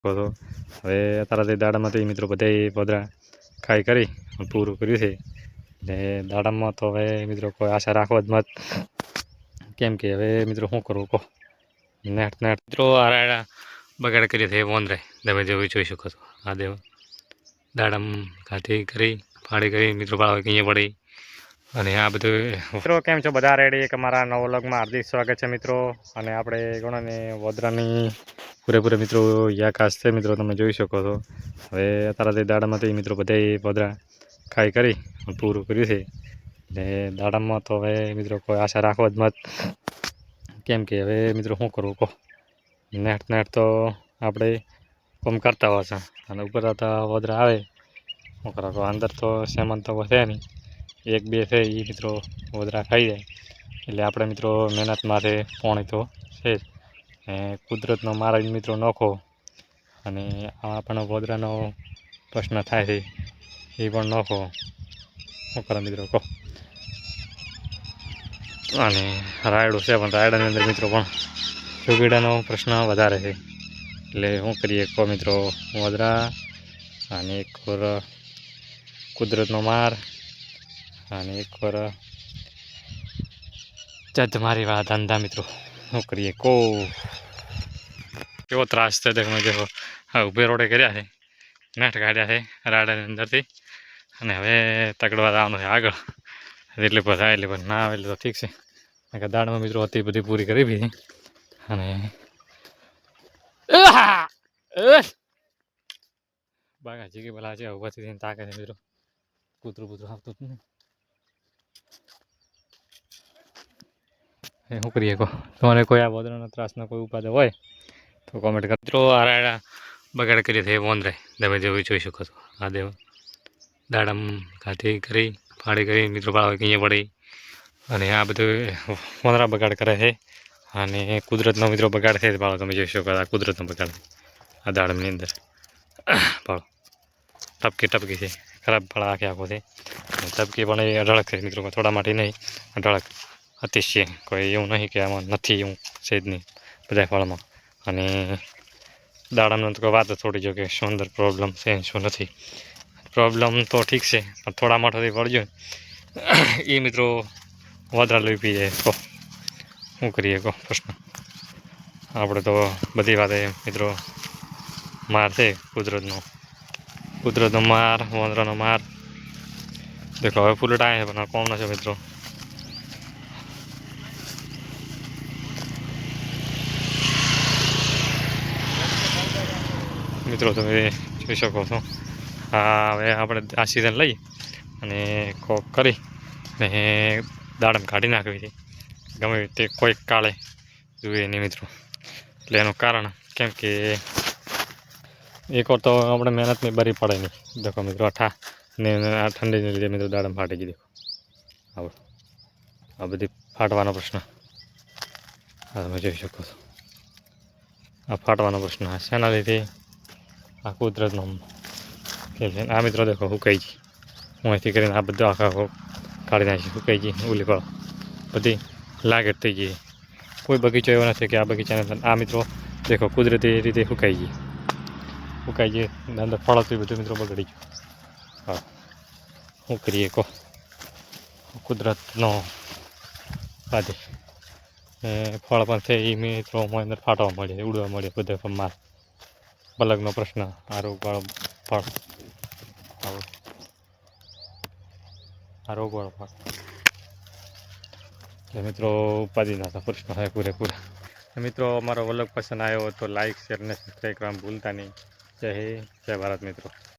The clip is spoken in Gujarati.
શકો છો હવે અત્યારે દાડામાંથી મિત્રો બધાય પોદરા ખાઈ કરી પૂરું કર્યું છે. એટલે દાડામાં તો હવે મિત્રો કોઈ આશા રાખવા જ મત. કેમ કે હવે મિત્રો શું કરવું કહો? Net net. મિત્રો આરા બગાડ કરી છે વોંદરે તમે જેવું જોઈ શકો છો. આ દેવ દાડમ કાઢી કરી ફાળી કરી, મિત્રો પાડવા અહીંયા પડી? અને આ બધું મિત્રો, કેમ છો? બધા રેડી એક અમારા નવો લગમાં હાર્દિક સ્વાગત છે, મિત્રો. અને આપણે ગણો ને વડોદરાની પૂરેપૂરે, મિત્રો, યાકાશ છે, મિત્રો, તમે જોઈ શકો છો. હવે અત્યારે દાડામાંથી મિત્રો બધાય પધરા ખાઈ કરી પૂરું કર્યું છે. ને દાડામાં તો હવે, મિત્રો, કોઈ આશા રાખવા જ મત. કેમ કે હવે, મિત્રો, શું કરવું, કહો? નેટ નેટ તો આપણે કોમ કરતા હોય છે. અને ઉપર હતા વદરા આવે. શું કરો અંદર તો સેમન તો છે નહીં. એક, બે છે એ મિત્રો વદરા ખાઈ જાય. એટલે આપણે મિત્રો મહેનત માથે પોણી તો છે જ. ને કુદરતનો મારા મિત્રો નોખો. અને આ પણ પ્રશ્ન થાય છે, એ પણ નોખો. શું કરો મિત્રો, કહો. અને રાયડું છે, પણ રાયડાની અંદર મિત્રો પણ ચોગીડાનો પ્રશ્ન વધારે છે. એટલે શું કરીએ, કહો મિત્રો, વદરા અને એક કુદરતનો માર. અને એક વાર જજ મારી વાત ધંધા મિત્રો. શું કરીએ? કો? કેવો ત્રાસ દેખો દેખો હા ઉભે રોડે કર્યા છે નેટ કાઢ્યા છે, રાડાની અંદરથી. અને હવે તકડવા જવાનું છે આગળ. એટલે બધા એટલે પણ ના આવે, એટલે તો ઠીક છે. કારણ કે દાડમાં મિત્રો હતી બધી પૂરી કરી દીધી. અને! બાગા જીગી ભલા છે ઉભાથી તાકે છે મિત્રો. કૂતરું કૂતરું આવતું હતું નહીં. એ શું કરીએ કહો? તમારે કોઈ આ વદરાનો ત્રાસનો કોઈ ઉપાદ હોય તો કોમેન્ટ કરો. મિત્રો આરાડા બગાડ કરી છે વોંદરે તમે જેવું જોઈ શકો છો. આ દેવ દાડમ કાઢી કરી ફાળી કરી, મિત્રો પાડવા અહીંયા પડી. અને આ બધું વોંદરા બગાડ કરે છે. અને કુદરતનો મિત્રો બગાડ છે. પાડો તમે જોઈ શકો આ કુદરતનો બગાડ આ દાડમની અંદર. પાડો ટપકી ટપકી છે. ખરાબ ફળ આખે આખો છે. ટપકી પણ એ અઢળક છે, મિત્રો, થોડા માટે નહીં, અઢળક. અતિશય. કોઈ એવું નહીં કે આમાં નથી એવું છે જ નહીં બધા ફળમાં અને દાડામનો તો વાત થોડી જો કે શું અંદર પ્રોબ્લેમ છે શું નથી. પ્રોબ્લેમ તો ઠીક છે, પણ થોડા માઠાથી પડજો એ મિત્રો વધારે લઈ પી જાય કહો શું કરીએ કહો પ્રશ્ન? આપણે તો બધી વાતે મિત્રો માર છે, કુદરતનો. કુદરતનો માર વાંદરાનો માર. દેખો, હવે ફૂલટ આવે છે, પણ કોમ છે મિત્રો. મિત્રો, તમે જોઈ શકો છો. આ હવે આપણે આ સિઝન લઈ અને કોક કરી ને દાડમ કાઢી નાખવી છે. ગમે તે કોઈક કાળે જોઈએ નહીં મિત્રો. એટલે એનું કારણ કેમ કે એક વાર તો આપણે મહેનતની બરી પડે નહીં. દેખો મિત્રો, આ ને આ ઠંડીને લીધે મિત્રો દાડમ ફાટી ગઈ દેખો. આવો. આ બધી ફાટવાનો પ્રશ્ન. આ તમે જોઈ શકો છો. આ ફાટવાનો પ્રશ્ન શેના લીધે? આ કુદરતનો ખેલ છે આ મિત્રો દેખો હુકાઈ ગઈ હું અહીંથી કરીને આ બધું આખા કાઢી નાખી હુકાઈ ગઈ ઉલી ફળ બધી લાગેટ થઈ ગઈ કોઈ બગીચો એવો નથી કે આ બગીચાને આ મિત્રો દેખો કુદરતી રીતે સુકાઈ ગઈ સુકાઈ ગઈ અંદર ફળ બધું મિત્રો બગડી ગયું હા શું કરીએ કહો કુદરતનો બાદ ફળ પણ છે એ મિત્રો અંદર ફાટવા મળે ઉડવા મળે બધા માર પલકનો પ્રશ્ન. આ ફળ આવો. ફળ એટલે મિત્રો, ઉપાધિ નાતા પ્રશ્ન હોય પૂરેપૂરા. મિત્રો, અમારો વલગ પસંદ આવ્યો તો લાઈક શેર અને સબસ્ક્રાઈબ કરવાનું ભૂલતા નહીં. જય હિન્દ, જય ભારત મિત્રો.